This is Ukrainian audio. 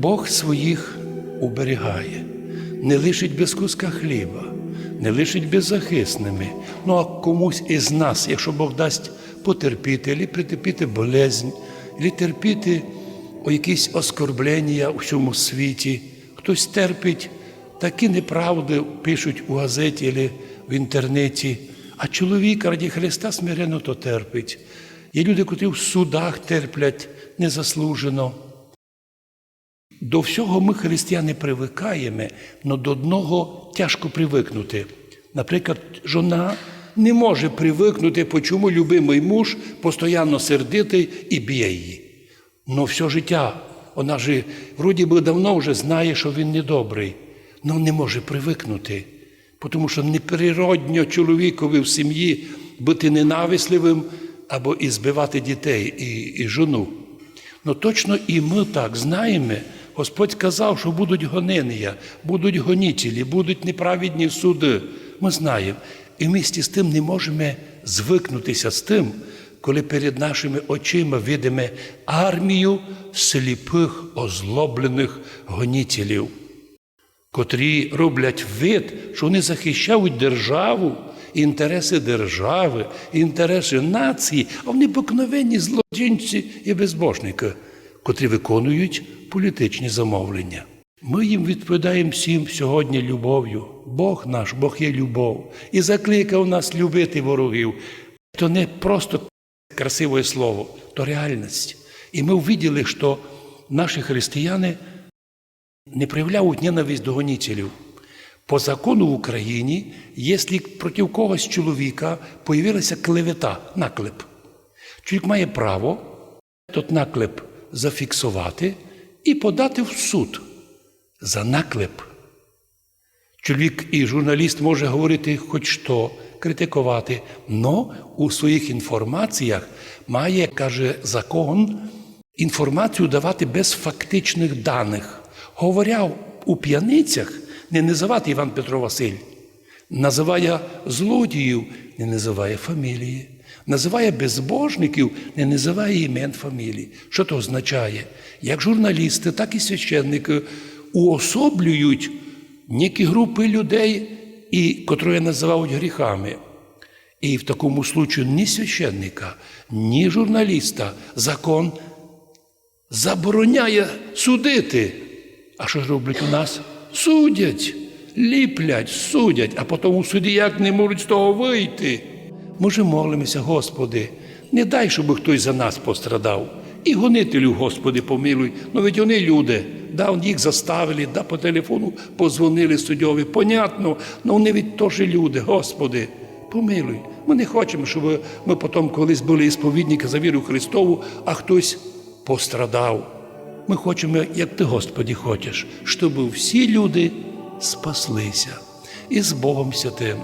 Бог своїх уберігає, не лишить без куска хліба, не лишить беззахисними. Ну а комусь із нас, якщо Бог дасть потерпіти, або притерпіти болезнь, або терпіти якісь оскорблення у всьому світі, хтось терпить такі неправди, пишуть у газеті або в інтернеті. А чоловік раді Христа смиренно то терпить. Є люди, котрі в судах терплять незаслужено. До всього ми, християни, привикаємо, але до одного тяжко привикнути. Наприклад, жона не може привикнути, чому любимий муж постійно сердитий і б'є її. Но все життя, вона ж вроді би давно вже знає, що він недобрий, але не може привикнути. Тому що неприродньо чоловікові в сім'ї бути ненависливим або і збивати дітей і, і жону. Ну точно і ми так знаємо. Господь казав, що будуть гонення, будуть гонітелі, будуть неправедні суди. Ми знаємо. І вмісті з тим не можемо звикнутися з тим, коли перед нашими очима видимо армію сліпих, озлоблених гонітелів, котрі роблять вид, що вони захищають державу, інтереси держави, інтереси нації, а вони обикновенні злочинці і безбожники, котрі виконують політичні замовлення. Ми їм відповідаємо всім сьогодні любов'ю. Бог наш, Бог є любов, і закликав нас любити ворогів. То не просто красиве слово, то реальність. І ми увиділи, що наші християни не проявляють ненависть до гонителів. По закону в Україні, якщо проти когось чоловіка появилася клевета, наклеп, чоловік має право тот наклеп зафіксувати і подати в суд за наклеп. Чоловік і журналіст може говорити хоч що, критикувати, но у своїх інформаціях має, каже закон, інформацію давати без фактичних даних. Говоря у п'яницях, не називати Іван Петро Василь, називає злодіїв, не називає фамілії, називає безбожників, не називає імен фамілії. Що це означає? Як журналісти, так і священники уособлюють некі групи людей, і, котрі називають гріхами. І в такому случаю ні священника, ні журналіста закон забороняє судити. А що ж роблять у нас? Судять, ліплять, судять, а потім у суді як не можуть з того вийти. Ми же молимося, Господи, не дай, щоб хтось за нас пострадав. І гонителю, Господи, помилуй. Ну ведь вони люди. Да, їх заставили, да, по телефону позвонили суддьові. Понятно, ну вони від теж люди, Господи, помилуй. Ми не хочемо, щоб ми потім колись були ісповідники за віру Христову, а хтось пострадав. Ми хочемо, як ти, Господі, хочеш, щоб всі люди спаслися і з Богом Святим.